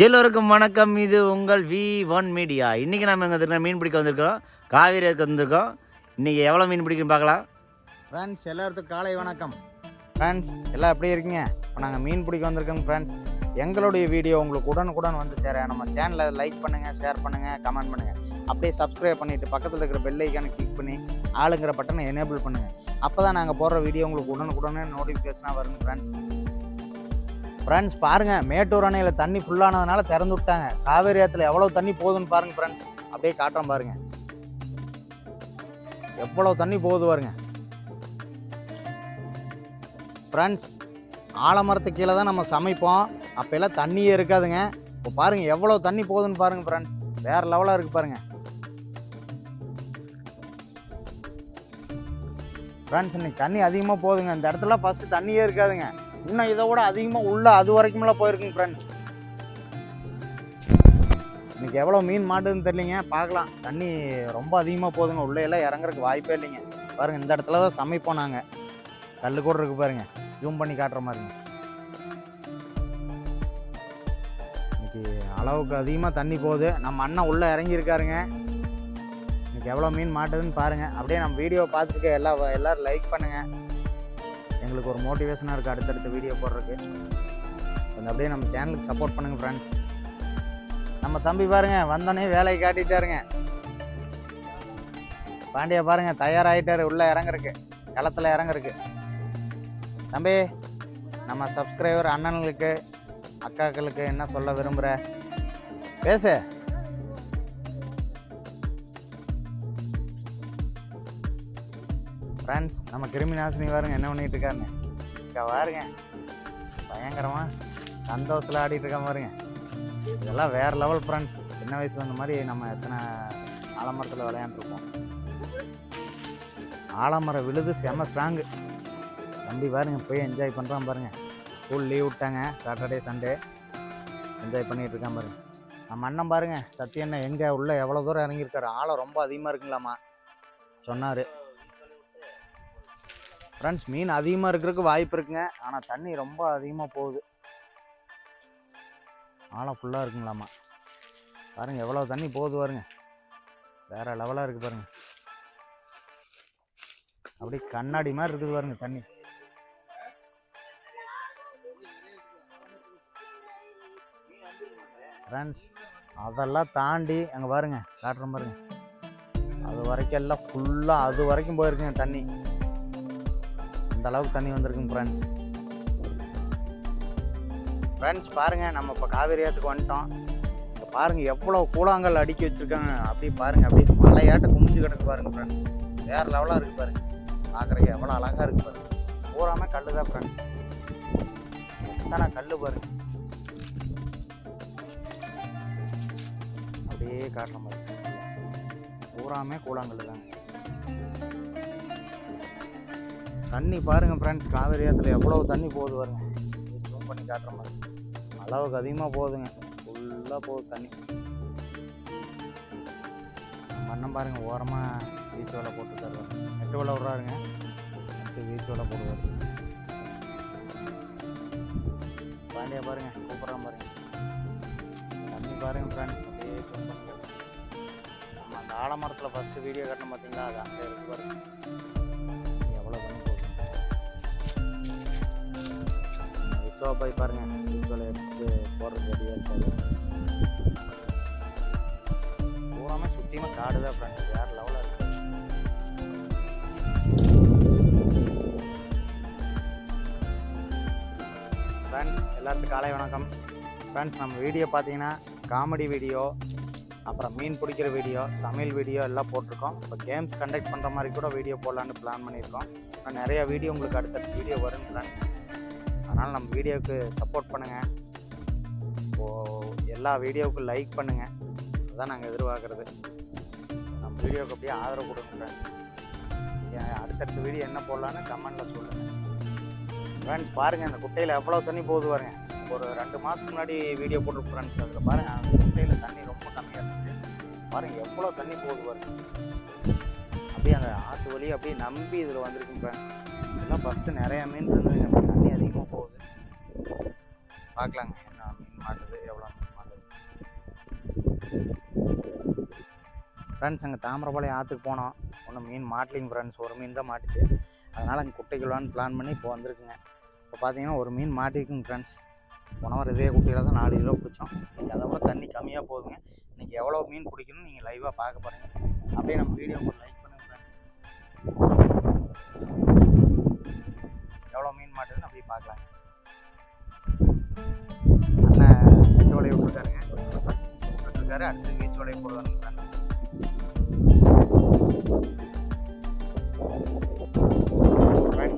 எல்லோருக்கும் வணக்கம். இது உங்கள் வி ஒன் மீடியா இன்றைக்கி நம்ம எங்கே வந்திருக்கோம்? மீன் பிடிக்க வந்திருக்கோம். காவேரி வந்திருக்கோம். இன்றைக்கி எவ்வளோ மீன் பிடிக்குன்னு பார்க்கலாம்? ஃப்ரெண்ட்ஸ் எல்லாத்துக்கும் காலை வணக்கம். ஃப்ரெண்ட்ஸ் எல்லாம் எப்படி இருக்கீங்க? இப்போ நாங்கள் மீன் பிடிக்க வந்திருக்கோங்க ஃப்ரெண்ட்ஸ் எங்களுடைய வீடியோ உங்களுக்கு உடனுக்குடன் வந்து சேர. நம்ம சேனலை லைக் பண்ணுங்கள் ஷேர் பண்ணுங்கள் கமெண்ட் பண்ணுங்கள் அப்படியே சப்ஸ்கிரைப் பண்ணிவிட்டு பக்கத்தில் இருக்கிற பெல் ஐக்கானை கிளிக் பண்ணி ஆளுங்கிற பட்டனை எனேபிள் பண்ணுங்கள் அப்போ தான் நாங்கள் போடுற வீடியோ உங்களுக்கு உடனுக்குடனே நோட்டிஃபிகேஷனாக வருங்க ஃப்ரெண்ட்ஸ் ஃப்ரெண்ட்ஸ் பாருங்கள் மேட்டூர் அணையில் தண்ணி ஃபுல்லானதுனால திறந்து விட்டாங்க. காவேரி ஆற்றுல எவ்வளோ தண்ணி போகுதுன்னு பாருங்கள் ஃப்ரெண்ட்ஸ் அப்படியே காட்டுறோம் பாருங்கள் எவ்வளோ தண்ணி போகுது பாருங்க. ஃப்ரெண்ட்ஸ் ஆலமரத்து கீழே தான் நம்ம சமைப்போம். அப்போல்லாம் தண்ணியே இருக்காதுங்க. இப்போ பாருங்கள் எவ்வளோ தண்ணி போகுதுன்னு பாருங்கள் ஃப்ரெண்ட்ஸ் வேறு லெவலாக இருக்குது பாருங்கள் ஃப்ரெண்ட்ஸ் இன்னைக்கு தண்ணி அதிகமாக போகுதுங்க. இந்த இடத்துல ஃபஸ்ட்டு தண்ணியே இருக்காதுங்க. இன்னும் இதை விட அதிகமாக உள்ளே அது வரைக்கும்லாம் போயிருக்குங்க ஃப்ரெண்ட்ஸ் இன்னைக்கு எவ்வளோ மீன் மாட்டுதுன்னு தெரியலிங்க? பார்க்கலாம். தண்ணி ரொம்ப அதிகமாக போதுங்க உள்ளே எல்லாம் இறங்குறதுக்கு வாய்ப்பே இல்லைங்க. பாருங்கள் இந்த இடத்துல தான் சமைப்போம் நாங்கள் கல் கூட இருக்கு பாருங்கள் ஜூம் பண்ணி காட்டுற மாதிரிங்க. இன்னைக்கு அளவுக்கு அதிகமாக தண்ணி போகுது. நம்ம அண்ணன் உள்ளே இறங்கியிருக்காருங்க. இன்னைக்கு எவ்வளோ மீன் மாட்டுதுன்னு பாருங்கள் அப்படியே நம்ம வீடியோ பார்த்துருக்க எல்லா எல்லோரும் லைக் பண்ணுங்கள் எங்களுக்கு ஒரு மோட்டிவேஷனாக இருக்குது அடுத்தடுத்த வீடியோ போடுறதுக்கு. கொஞ்சம் அப்படியே நம்ம சேனலுக்கு சப்போர்ட் பண்ணுங்கள் ஃப்ரெண்ட்ஸ் நம்ம தம்பி பாருங்க வந்தோடனே வேலையை காட்டிட்டாருங்க பாண்டியா பாருங்கள் தயாராகிட்டாரு உள்ளே இறங்குறக்கு. களத்தில் இறங்குறக்கு. தம்பி நம்ம சப்ஸ்கிரைபர் அண்ணன்களுக்கு அக்காக்களுக்கு என்ன சொல்ல விரும்புகிற பேசு. ஃப்ரெண்ட்ஸ் நம்ம கிருமி நாசினி பாருங்க என்ன பண்ணிகிட்டு இருக்காருன்னு. இங்கே பாருங்க. பயங்கரமாக சந்தோஷத்தில் ஆடிட்டு இருக்கான் பாருங்க. இதெல்லாம் வேறு லெவல் ஃப்ரெண்ட்ஸ் சின்ன வயசுல இந்த மாதிரி நம்ம எத்தனை ஆலமரத்தில் விளையாண்டுருப்போம். ஆலமரம் விழுது செம்ம ஸ்ட்ராங்கு தம்பி பாருங்க போய் என்ஜாய் பண்ணுறான் பாருங்க. ஸ்கூல் லீவ் விட்டாங்க சாட்டர்டே சண்டே என்ஜாய் பண்ணிகிட்டு இருக்கான் பாருங்க. நம்ம அண்ணன் பாருங்க சத்தியண்ணன் எங்கே உள்ளே எவ்வளோ தூரம் இறங்கியிருக்காரு? ஆழம் ரொம்ப அதிகமாக இருக்குங்களாம்மா சொன்னார். ஃப்ரெண்ட்ஸ் மீன் அதிகமாக இருக்கிறதுக்கு வாய்ப்பு இருக்குங்க. ஆனால் தண்ணி ரொம்ப அதிகமாக போகுது. ஆழம் ஃபுல்லாக இருக்குங்களாம்மா பாருங்க எவ்வளோ தண்ணி போகுது பாருங்க. வேறு லெவலாக இருக்குது பாருங்க. அப்படியே கண்ணாடி மாதிரி இருக்குது பாருங்க தண்ணி. ஃப்ரெண்ட்ஸ் அதெல்லாம் தாண்டி அங்கே பாருங்க காட்டுற பாருங்க. அது வரைக்கும் எல்லாம் ஃபுல்லாக அது வரைக்கும் போயிருக்குங்க தண்ணி. அந்த அளவுக்கு தண்ணி வந்திருக்கும் ஃப்ரெண்ட்ஸ் ஃப்ரெண்ட்ஸ் பாருங்கள் நம்ம இப்போ காவேரி ஆற்றுக்கு வந்துட்டோம். இப்போ பாருங்கள் எவ்வளோ கூழாங்கல் அடுக்கி வச்சிருக்காங்க. அப்படியே பாருங்க அப்படியே மலையாட்ட குமிஞ்சு கிடக்கு பாருங்க ஃப்ரெண்ட்ஸ் வேறு லெவலாக இருக்குது பாருங்கள் பார்க்குறக்கு எவ்வளோ அழகாக இருக்குது பாருங்க. பூராமே கல் தான் ஃப்ரெண்ட்ஸ் எத்தனை கல் பாருங்க. அப்படியே காட்டுற மாதிரி. பூராமே கூழாங்கல் தாங்க. தண்ணி பாருங்க ஃப்ரெண்ட்ஸ் காவேரி ஆற்றுல எவ்வளோ தண்ணி போகுது பாருங்க. ஜூம் பண்ணி காட்டுற மாதிரி. அளவுக்கு அதிகமாக போகுதுங்க. ஃபுல்லாக போகுது தண்ணி. மண்ணம் பாருங்கள் ஓரமாக வீச்சு வேலை போட்டுருக்காரு நெட்டு வேலை விட்றாருங்க. நெட்டு வீச்சு வேலை போடுவார். பாண்டியா பாருங்கள் கூப்பிட்றா பாருங்கள் தண்ணி பாருங்கள் ஃப்ரெண்ட்ஸ் அப்படியே ஜூம் பண்ணி நம்ம அந்த ஆலமரத்தில் ஃபஸ்ட்டு வீடியோ கட்டணும் பார்த்தீங்களா அது அங்கே இருக்கு பாருங்கள் ஸோ போய் பாருங்க. விஸ்வாவில் எடுத்து போடுறது ரெடியாக இருக்காது போகாமல் சுற்றியுமே காடு தான் ஃப்ரெண்ட்ஸ் வேறு லெவலில் இருக்குது ஃப்ரெண்ட்ஸ் எல்லாத்துக்கும் காலை வணக்கம். ஃப்ரெண்ட்ஸ் நம்ம வீடியோ பார்த்தீங்கன்னா காமெடி வீடியோ அப்புறம் மீன் பிடிக்கிற வீடியோ சமையல் வீடியோ எல்லாம் போட்டிருக்கோம். இப்போ கேம்ஸ் கண்டக்ட் பண்ணுற மாதிரி கூட வீடியோ போடலான்னு பிளான் பண்ணியிருக்கோம். இன்னும் நிறைய வீடியோ உங்களுக்கு அடுத்தடுத்த வீடியோ வரும் ஃப்ரெண்ட்ஸ் அதனால் நம்ம வீடியோவுக்கு சப்போர்ட் பண்ணுங்கள் இப்போது எல்லா வீடியோவுக்கும் லைக் பண்ணுங்கள் அதுதான் நாங்கள் எதிர்பார்க்குறது. நம்ம வீடியோவுக்கு அப்படியே ஆதரவு கொடுங்க ஏன் அடுத்தடுத்த வீடியோ என்ன போடலான்னு கமெண்டில் சொல்லுங்கள் ஃப்ரெண்ட்ஸ் பாருங்கள் அந்த குட்டையில் எவ்வளோ தண்ணி போகுது பாருங்க. ஒரு ரெண்டு மாதத்துக்கு முன்னாடி வீடியோ போட்டிருப்போம் ஃப்ரெண்ட்ஸ் அதில் பாருங்கள் அந்த குட்டையில் தண்ணி ரொம்ப கம்மியாக இருக்குது பாருங்கள் எவ்வளோ தண்ணி போகுது பாருங்க. அப்படியே அந்த ஆற்று வழியை அப்படியே நம்பி இதில் வந்திருக்குங்க ஃப்ரெண்ட்ஸ் இதெல்லாம் ஃபஸ்ட்டு நிறையா மீன் இருந்ததுங்க பார்க்கலாங்க என்ன மீன் மாட்டுது எவ்வளோ மீன் மாட்டுது ஃப்ரெண்ட்ஸ் அங்கே தாமிரபாளையம் ஆற்றுக்கு போனோம். ஒன்று மீன் மாட்டலிங்க ஃப்ரெண்ட்ஸ் ஒரு மீன் தான் மாட்டுச்சு. அதனால் அங்கே குட்டைக்குள்ளான்னு பிளான் பண்ணி இப்போ வந்திருக்குங்க. இப்போ பார்த்தீங்கன்னா ஒரு மீன் மாட்டிருக்குங்க ஃப்ரெண்ட்ஸ் போனவர் இதே குட்டியில் தான் நாலு கிலோ பிடிச்சோம் இன்றைக்கி அதை விட தண்ணி கம்மியாக போகுதுங்க. இன்றைக்கி எவ்வளோ மீன் பிடிக்கணும்னு நீங்கள் லைவாக பார்க்க போகிறீங்க அப்படியே நம்ம வீடியோ ஒரு லைக் பண்ணுங்கள் ஃப்ரெண்ட்ஸ் எவ்வளோ மீன் மாட்டுதுன்னு அப்படியே பார்க்கலாங்க. வலையை விட்டுருக்காருங்க விட்டுருக்காரு அடுத்து வீச்சு வலையை போடுவாருங்க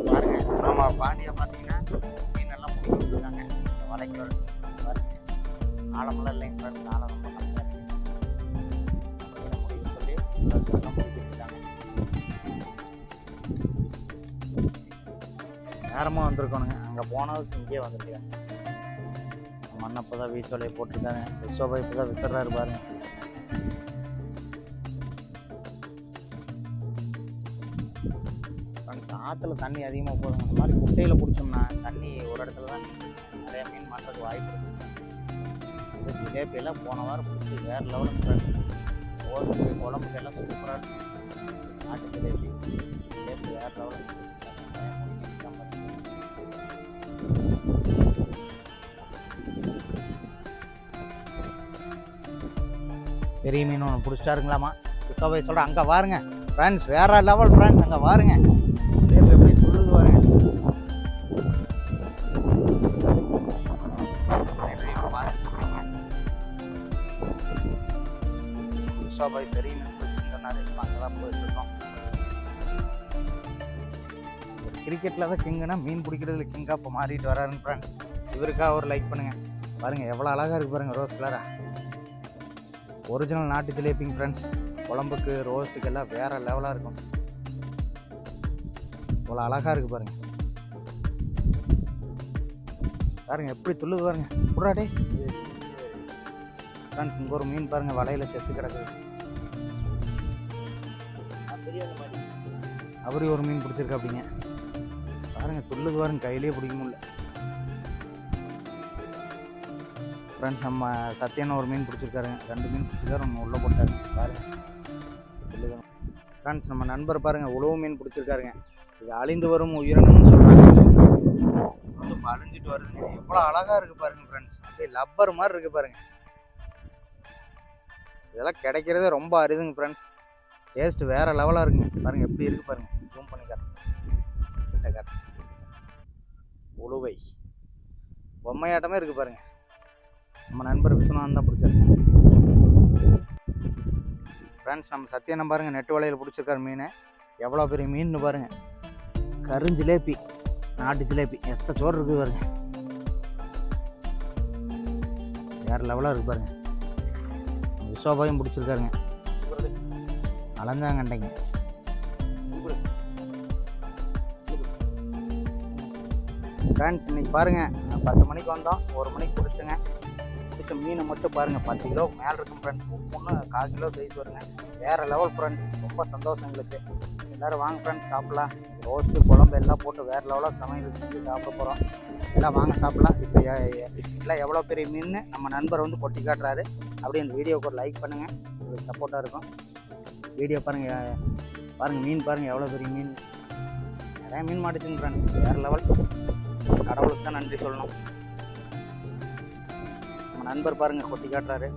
பாருங்க நம்ம பாண்டியை பார்த்தீங்கன்னா மீன் எல்லாம் பிடிக்க விட்டுருக்காங்க இந்த வலைக்கு பாருங்க. ஆழமெல்லாம் இல்லைங்க ஃப்ரெண்ட்ஸ் ஆழம் ரொம்ப கம்மியாக முடிவு சொல்லி நேரமாக வந்திருக்கணுங்க அங்கே போனதுக்கு இங்கேயே வந்துருக்காங்க மண்ணை இப்போ தான் வீச்சு போட்டிருக்காங்க. விஸ்வபா இப்போ தான் விசிறாரு பாருங்க. ஃப்ரெண்ட்ஸ் ஆற்றுல தண்ணி அதிகமாக போகுதுங்க அந்த மாதிரி குட்டையில் பிடிச்சோம்னா தண்ணி ஒரு இடத்துல தான் நிக்குது. நிறைய மீன் மாட்டுறதுக்கு வாய்ப்பு இருக்குது ஜிலேபியெல்லாம் போன வாரம் பிடிச்சி வேறு லெவலில் ஃப்ரெண்ட்ஸ் ஓரத்துக்கு குழம்புக்கு எல்லாம் சூப்பராக இருக்கும் நாட்டு ஜிலேபி ஜிலேபி வேறு லெவலில் பெரிய மீன் ஒன்று பிடிச்சிட்டாருங்களாமா? கிறிஸ்தவை சொல்கிறேன் அங்கே பாருங்க ஃப்ரெண்ட்ஸ் வேறு லெவல் ஃப்ரெண்ட்ஸ் அங்கே பாருங்க எப்படி சொல்லுது பாருங்க. கிறிஸ்தவை பெரிய மீன் பிடிச்சின்னு அங்கே தான் போயிட்டுருக்கோம். கிரிக்கெட்டில் தான் கிங்குனா மீன் பிடிக்கிறதுல கிங்காக இப்போ மாறிட்டு வராருன்னு ஃப்ரெண்ட் இவருக்காக ஒரு லைக் பண்ணுங்கள் பாருங்கள் எவ்வளோ அழகாக இருக்கு பாருங்கள் ரோஸ் கலராக ஒரிஜினல் நாட்டு ஜிலேபிங் ஃப்ரெண்ட்ஸ் குழம்புக்கு ரோஸ்ட்டுக்கு எல்லாம் வேறு லெவலாக இருக்கும். இவ்வளோ அழகாக இருக்குது பாருங்கள் பாருங்க எப்படி துள்ளுது பாருங்க. புறாடே ஃப்ரெண்ட்ஸ் இங்கே ஒரு மீன் பாருங்க வலையில் செத்து கிடக்குது. அவரு ஒரு மீன் பிடிச்சிருக்காப்பிங்க பாருங்கள் பாருங்க துள்ளுது பாருங்க கையிலேயே பிடிக்க முடியல. ஃப்ரெண்ட்ஸ் நம்ம சத்தியான ஒரு மீன் பிடிச்சிருக்காருங்க ரெண்டு மீன் பிடிச்சிருக்காரு ஒன்று உள்ளே போட்டாரு. பாருங்க. ஃப்ரெண்ட்ஸ் நம்ம நண்பர் பாருங்க உழவு மீன் பிடிச்சிருக்காருங்க. இது அழிந்து வரும் உயிரினம்னு சொல்கிறாங்க வந்து அழிஞ்சிட்டு வருதுங்க எவ்வளோ அழகாக இருக்குது பாருங்க ஃப்ரெண்ட்ஸ் அப்படியே லப்பர் மாதிரி இருக்குது பாருங்க. இதெல்லாம் கிடைக்கிறதே ரொம்ப அரிதுங்க ஃப்ரெண்ட்ஸ் டேஸ்ட் வேறு லெவலாக இருக்குங்க. பாருங்கள் எப்படி இருக்குது பாருங்க. ஜூம் பண்ணி காட்டுறேன் காட்டுறேன் உழுவை. பொம்மையாட்டமே இருக்குது பாருங்கள் நம்ம நண்பர் விஸ்வநாதன் தான் பிடிச்சிருக்கேன் ஃப்ரெண்ட்ஸ் நம்ம சத்யனம் பாருங்க நெட்டு வலையில் பிடிச்சிருக்காரு மீன். எவ்வளோ பெரிய மீன் பாருங்கள் கருஞ்சிலேபி நாட்டு ஜிலேபி எத்த சோறு இருக்குது பாருங்க. வேற லெவலாக இருக்குது பாருங்க. விஸ்வாபாயும் பிடிச்சிருக்காருங்க. அலஞ்சாங்கண்டைங்க ஃப்ரெண்ட்ஸ் இன்னைக்கு பாருங்கள் பத்து மணிக்கு வந்தோம். ஒரு மணிக்கு பிடிச்சிட்டுங்க இருக்க மீனை மட்டும் பாருங்க பத்து கிலோ மேலே இருக்கும் ஃப்ரெண்ட்ஸ் ஒன்று கால் கிலோ சைஸ் வருங்க. வேறு லெவல் ஃப்ரெண்ட்ஸ் ரொம்ப சந்தோஷம் எங்களுக்கு. எல்லாரும் வாங்க ஃப்ரெண்ட்ஸ் சாப்பிட்லாம். ரோஸ்ட்டு குழம்பு எல்லாம் போட்டு வேறு லெவலாக சமையல் செஞ்சு சாப்பிட போகிறோம் எல்லாம் வாங்க சாப்பிட்லாம். இப்போ எல்லாம் எவ்வளோ பெரிய மீன் நம்ம நண்பர் வந்து கொட்டி காட்டுறாரு. அப்படியே இந்த வீடியோவுக்கு ஒரு லைக் பண்ணுங்கள் உங்களுக்கு சப்போர்ட்டாக இருக்கும். வீடியோ பாருங்கள் பாருங்கள் மீன் பாருங்கள் எவ்வளோ பெரிய மீன். நிறைய மீன் மாட்டுச்சுங்க ஃப்ரெண்ட்ஸ் வேறு லெவல் கடவுளுக்கு தான் நன்றி சொல்லணும். நம்ம நண்பர் பாருங்கள் கொட்டி காட்டுறாரு.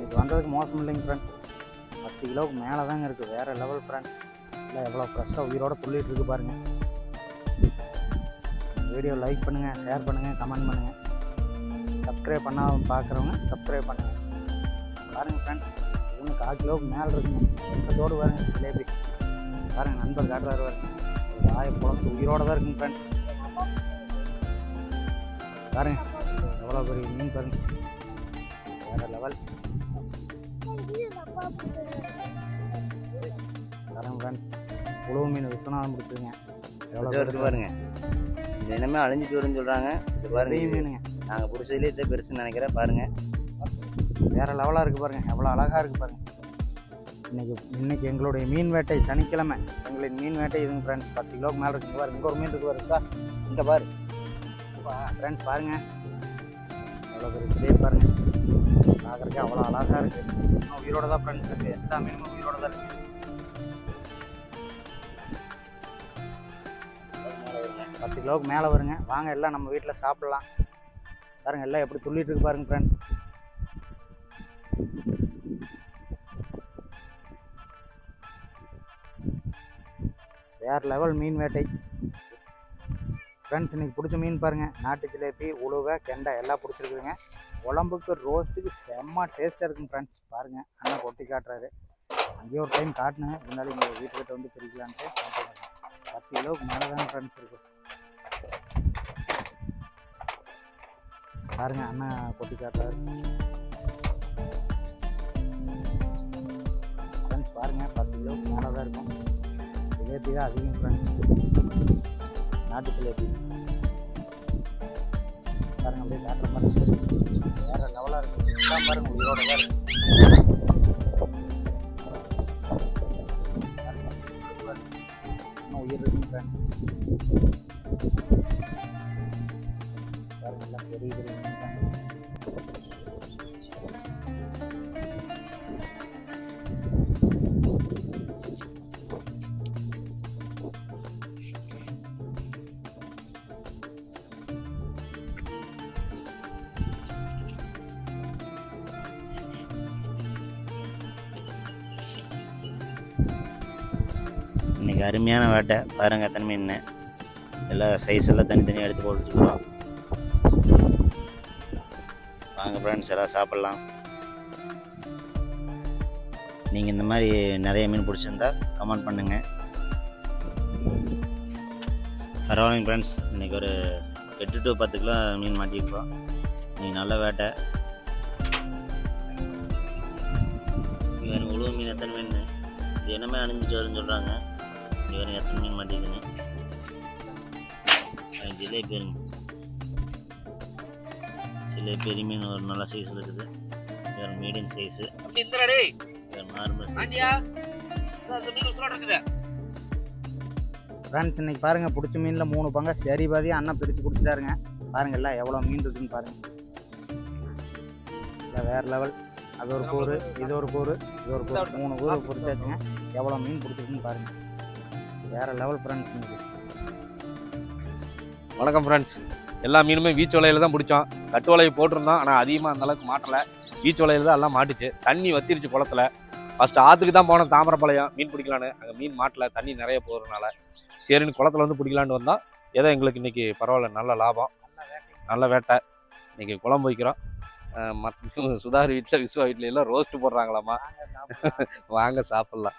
இது வந்ததுக்கு மோசம் இல்லைங்க ஃப்ரெண்ட்ஸ் பத்து கிலோவுக்கு மேலே தாங்க இருக்குது வேறு லெவல் ஃப்ரெண்ட்ஸ் இல்லை எவ்வளோ ஃப்ரெஷ்ஷாக உயிரோட துள்ளிட்டு இருக்கு பாருங்கள் வீடியோ லைக் பண்ணுங்கள் ஷேர் பண்ணுங்கள் கமெண்ட் பண்ணுங்கள் சப்ஸ்கிரைப் பண்ணாமல் பார்க்குறவங்க சப்ஸ்கிரைப் பண்ணுங்கள் பாருங்கள் ஃப்ரெண்ட்ஸ் இன்னும் கால் கிலோவுக்கு மேலே இருக்குங்க. எத்தோடு பாருங்கள் ஜிலேபி பாருங்கள் நண்பர் காட்டுறாரு பாருங்க. வாயை குழம்பு உயிரோட தான் இருக்குங்க ஃப்ரெண்ட்ஸ் பாருங்க. எவ்வளோ பெரிய மீன் பாருங்க. வேற லெவல் பாருங்க ஃப்ரெண்ட்ஸ் உழவு மீன் விஸ்வநாதம் பிடிச்சிருங்க எவ்வளோ இருக்கு பாருங்க. இது என்னமே அழிஞ்சிட்டு வரும்னு சொல்றாங்க. இது பாருங்க மீனுங்க. நாங்கள் பிடிச்சதுலேயே இதை பெருசுன்னு நினைக்கிறேன். பாருங்க. வேற லெவலாக இருக்குது பாருங்க. எவ்வளோ அழகாக இருக்குது பாருங்க. இன்னைக்கு இன்னைக்கு எங்களுடைய மீன் வேட்டை சனிக்கிழமை. எங்களின் மீன் வேட்டை இதுங்க ஃப்ரெண்ட்ஸ் பத்து கிலோக்கு மேலே இருக்குங்க பாருங்க. இங்கே ஒரு மீன் இருக்கு பாருங்க சார். இங்கே பாரு. ஃப்ரெண்ட்ஸ் பாருங்க. அவ்வளோ பெரிய பிளேட் பாருங்க. பார்க்குறதுக்கு அவ்வளோ அழகாக இருக்குது இன்னும் உயிரோட தான் ஃப்ரெண்ட்ஸ் இருக்குது எல்லா மீனும் உயிரோட தான் இருக்குது பத்து கிலோவுக்கு மேலே வருங்க. வாங்க எல்லாம் நம்ம வீட்டில் சாப்பிட்லாம். பாருங்க எல்லாம் எப்படி துள்ளிட்டு இருக்கு பாருங்க ஃப்ரெண்ட்ஸ் வேறு லெவல் மீன் வேட்டை. ஃப்ரெண்ட்ஸ் இன்னைக்கு பிடிச்ச மீன் பாருங்கள் நாட்டு ஜிலேபி உழுவை கெண்டை எல்லாம் பிடிச்சிருக்குதுங்க. குழம்புக்கு ரோஸ்ட்டுக்கு செம்ம டேஸ்ட்டாக இருக்குங்க ஃப்ரெண்ட்ஸ் பாருங்கள் அண்ணா கொட்டி காட்டுறாரு. அங்கேயே ஒரு டைம் காட்டினேன். இருந்தாலும் இங்கே வீட்டுக்கிட்ட வந்து பிரிக்கலான்ட்டு பத்து கிலோவுக்கு மேலே தாங்க ஃப்ரெண்ட்ஸ் இருக்கு. பாருங்க அண்ணா கொட்டி காட்டுறாரு. ஃப்ரெண்ட்ஸ் பாருங்கள் பத்து கிலோவுக்கு மேலே தான் இருக்கும். ஜிலேபி தான் அதிகம் ஃப்ரெண்ட்ஸ் நாட்டு ஜிலேபி பாருங்க அப்படியே காட்டுற மாதிரி வேற லெவலாக இருக்கு. எல்லாம் பாருங்க உயிரோட தான் இருக்கு. இன்னைக்கு அருமையான வேட்டை. பாருங்க எத்தனை மீன் எல்லா சைஸ் எல்லாம் தனித்தனியாக எடுத்து போட்டுருக்குறோம் வாங்க ஃப்ரெண்ட்ஸ் எல்லாம் சாப்பிட்லாம். நீங்கள் இந்த மாதிரி நிறைய மீன் பிடிச்சிருந்தா கமெண்ட் பண்ணுங்கள் பரவாயில்லைங்க ஃப்ரெண்ட்ஸ் இன்றைக்கி ஒரு எட்டு டு பத்து கிலோ மீன் மாட்டியிருக்கோம். நீங்கள் நல்ல வேட்டை. வேறு உழுவு மீன் எத்தனை மீன்? இது என்னமே அணிஞ்சிட்டு வரும்னு சொல்கிறாங்க இது வரைக்கும் எத்தனை மீன் மாட்டிக்குதுன்னு அஹ் ஜிலேபி ஜிலேபி பெரிய மீன் ஒரு நல்ல சைஸில் இருக்குது வேறு மீடியம் சைஸு வேறு நார்மல் சைஸ் ஃப்ரெண்ட்ஸ் இன்னைக்கு பாருங்க பிடிச்ச மீனில் மூணு பங்கா. சரி பாதி அண்ணன் பிரித்து கொடுத்துட்டாருங்க பாருங்க எல்லாம் எவ்வளோ மீன் இருக்குன்னு பாருங்க. இல்லை வேற லெவல் அது ஒரு கூறு இது ஒரு கூறு இது ஒரு கூறு. மூணு கூறு பிடிச்சாச்சுங்க. எவ்வளோ மீன் பிடிச்சிருக்குன்னு பாருங்க. வேற லெவல் ஃப்ரெண்ட்ஸ் இன்னைக்கு. வணக்கம் ஃப்ரெண்ட்ஸ் எல்லா மீனுமே வீச்சு வலையில தான் பிடிச்சோம். கட்டு வலையை போட்டிருந்தோம் ஆனால் அதிகமாக அந்த அளவுக்கு மாட்டலை. வீச்சு வலையில தான் எல்லாம் மாட்டுச்சு. தண்ணி வத்திருச்சு குளத்துல. ஃபர்ஸ்ட் ஆற்றுக்கு தான் போனோம் தாமிரப்பாளையம். மீன் பிடிக்கலான்னு. அங்கே மீன் மாட்டல தண்ணி நிறைய போகிறதுனால சரின்னு குளத்துல வந்து பிடிக்கலான்னு வந்தோம். ஏதோ எங்களுக்கு இன்னைக்கு பரவாயில்ல நல்ல லாபம். நல்ல வேட்டை. இன்னைக்கு குழம்பு வைக்கிறோம். மத் சுதார் வீட்டில் விஸ்வா வீட்டில எல்லாம் ரோஸ்ட் போடுறாங்களாமா வாங்க சாப்பிடலாம். வாங்க சாப்பிட்லாம்.